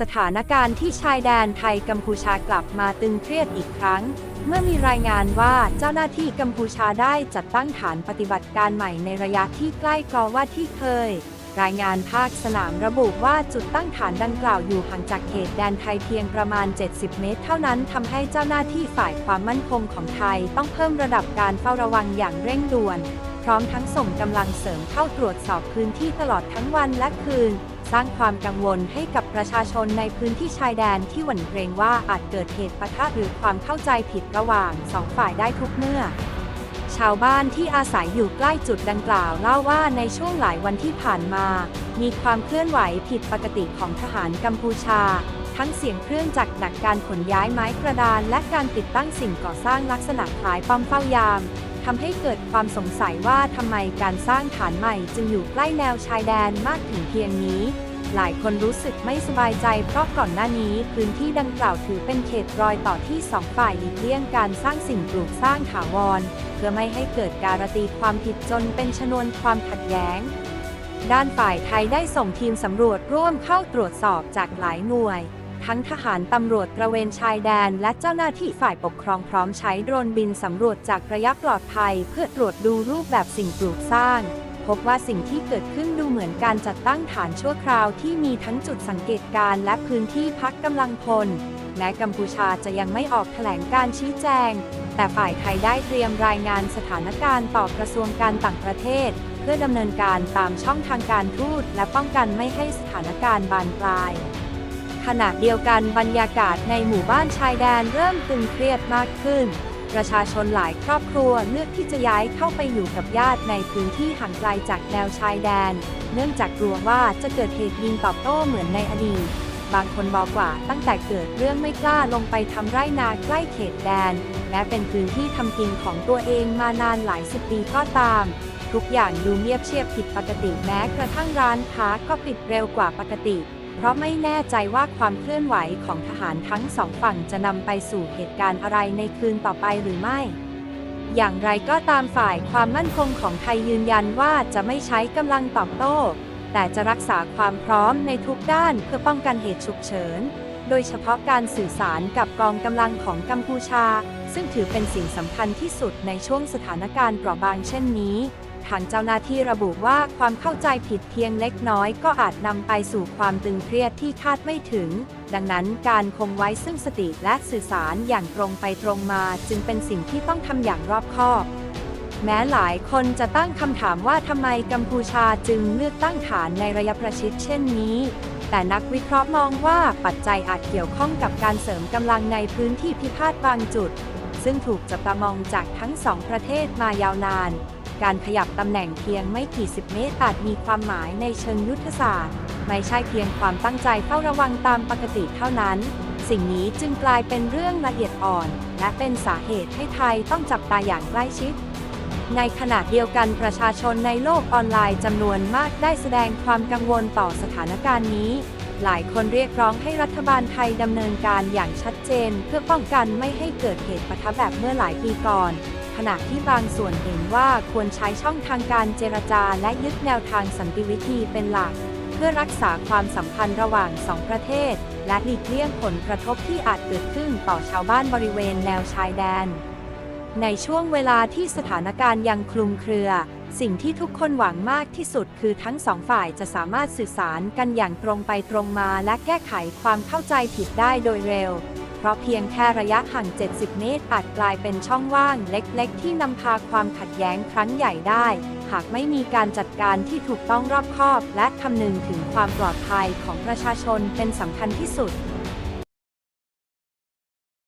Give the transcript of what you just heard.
สถานการณ์ที่ชายแดนไทยกัมพูชากลับมาตึงเครียดอีกครั้ง เมื่อมีรายงานว่าเจ้าหน้าที่กัมพูชาได้จัดตั้งฐานปฏิบัติการใหม่ในระยะที่ใกล้กอว่าที่เคย รายงานภาคสนามระบุว่าจุดตั้งฐานดังกล่าวอยู่ห่างจากเขตแดนไทยเพียงประมาณ 70 เมตร เท่านั้นทำให้เจ้าหน้าที่ฝ่ายความมั่นคงของไทย ต้องเพิ่มระดับการเฝ้าระวังอย่างเร่งด่วน ร้อมทั้งส่งกำลังเสริมเข้าตรวจสอบพื้นที่ตลอดทั้งวันและคืน สร้างความกังวลให้กับประชาชนในพื้นที่ชายแดนที่หวั่นเกรงว่าอาจเกิดเหตุปะทะหรือความเข้าใจผิดระหว่างสองฝ่ายได้ทุกเมื่อชาวบ้านที่อาศัยอยู่ใกล้จุดดังกล่าวเล่าว่าในช่วงหลายวันที่ผ่านมา มีความเคลื่อนไหวผิดปกติของทหารกัมพูชา ทั้งเสียงเครื่องจักรหนักการขนย้ายไม้กระดาน และการติดตั้งสิ่งก่อสร้างลักษณะคล้ายป้อมเฝ้ายาม ทำให้เกิดความสงสัยว่าทำไมการสร้างฐานใหม่จึงอยู่ใกล้แนวชายแดนมากถึงเพียงนี้ หลายคนรู้สึกไม่สบายใจเพราะก่อนหน้านี้พื้นที่ดังกล่าวถือเป็นเขตรอยต่อที่สองฝ่ายหลีกเลี่ยงการสร้างสิ่งปลูกสร้างถาวร เพื่อไม่ให้เกิดการตีความผิดจนเป็นชนวนความขัดแย้ง ด้านฝ่ายไทยได้ส่งทีมสำรวจร่วมเข้าตรวจสอบจากหลายหน่วย ทั้งทหารตำรวจตระเวนชายแดน และเจ้าหน้าที่ฝ่ายปกครองพร้อมใช้โดรนบินสำรวจจากระยะปลอดภัย เพื่อตรวจดูรูปแบบสิ่งปลูกสร้าง พบว่าสิ่งที่เกิดขึ้นดูเหมือนการจัดตั้งฐานชั่วคราวที่มีทั้งจุดสังเกตการณ์และพื้นที่พักกำลังพลแม้กัมพูชาจะยังไม่ออกแถลงการชี้แจง แต่ฝ่ายไทยได้เตรียมรายงานสถานการณ์ต่อกระทรวงการต่างประเทศ เพื่อดำเนินการตามช่องทางการทูตและป้องกันไม่ให้สถานการณ์บานปลาย ณะเดียวกันบรรยากาศในหมู่บ้านชายแดนเริ่มตึงเครียดมากขึ้น ประชาชนหลายครอบครัวเลือกที่จะย้ายเข้าไปอยู่กับญาติในพื้นที่ห่างไกลจากแนวชายแดน เนื่องจากกลัวว่าจะเกิดเหตุยิงตอบโต้เหมือนในอดีต บางคนบอกว่าตั้งแต่เกิดเรื่องไม่กล้าลงไปทำไร่นาใกล้เขตแดน และเป็นพื้นที่ทำกินของตัวเองมานานหลายสิบปีก็ตามทุกอย่างดูเงียบเชียบผิดปกติแม้กระทั่งร้านค้าก็ปิดเร็วกว่าปกติ เพราะไม่แน่ใจว่าความเคลื่อนไหวของทหารทั้งสองฝั่งจะนำไปสู่เหตุการณ์อะไรในคืนต่อไปหรือไม่ อย่างไรก็ตามฝ่ายความมั่นคงของไทยยืนยันว่าจะไม่ใช้กำลังตอบโต้ แต่จะรักษาความพร้อมในทุกด้านเพื่อป้องกันเหตุฉุกเฉิน โดยเฉพาะการสื่อสารกับกองกำลังของกัมพูชา ซึ่งถือเป็นสิ่งสำคัญที่สุดในช่วงสถานการณ์เปราะบางเช่นนี้ ทางเจ้าหน้าที่ระบุว่าความเข้าใจผิดเพียงเล็กน้อยก็อาจนำไปสู่ความตึงเครียดที่คาดไม่ถึง ดังนั้นการคงไว้ซึ่งสติและสื่อสารอย่างตรงไปตรงมาจึงเป็นสิ่งที่ต้องทำอย่างรอบคอบแม้หลายคนจะตั้งคำถามว่าทำไมกัมพูชาจึงเลือกตั้งฐานในระยะประชิดเช่นนี้ แต่นักวิเคราะห์มองว่าปัจจัยอาจเกี่ยวข้องกับการเสริมกำลังในพื้นที่พิพาทบางจุด ซึ่งถูกจับตามองจากทั้งสองประเทศมายาวนาน การขยับตำแหน่งเพียงไม่กี่สิบเมตรอาจมีความหมายในเชิงยุทธศาสตร์ ไม่ใช่เพียงความตั้งใจเฝ้าระวังตามปกติเท่านั้น สิ่งนี้จึงกลายเป็นเรื่องละเอียดอ่อน และเป็นสาเหตุให้ไทยต้องจับตาอย่างใกล้ชิด ในขณะเดียวกันประชาชนในโลกออนไลน์จำนวนมากได้แสดงความกังวลต่อสถานการณ์นี้หลายคนเรียกร้องให้รัฐบาลไทยดำเนินการอย่างชัดเจน เพื่อป้องกันไม่ให้เกิดเหตุปะทะแบบเมื่อหลายปีก่อน ขณะที่บางส่วนเห็นว่าควรใช้ช่องทางการเจรจาและยึดแนวทางสันติวิธีเป็นหลัก เพื่อรักษาความสัมพันธ์ระหว่างสองประเทศ และหลีกเลี่ยงผลกระทบที่อาจเกิดขึ้นต่อชาวบ้านบริเวณแนวชายแดน ในช่วงเวลาที่สถานการณ์ยังคลุมเครือ สิ่งที่ทุกคนหวังมากที่สุดคือทั้งสองฝ่ายจะสามารถสื่อสารกันอย่างตรงไปตรงมาและแก้ไขความเข้าใจผิดได้โดยเร็ว เพราะเพียงแค่ระยะห่าง 70 เมตรอาจกลายเป็นช่องว่างเล็กๆ ที่นำพาความขัดแย้งครั้งใหญ่ได้ หากไม่มีการจัดการที่ถูกต้องรอบคอบ และคำนึงถึงความปลอดภัยของประชาชนเป็นสำคัญที่สุด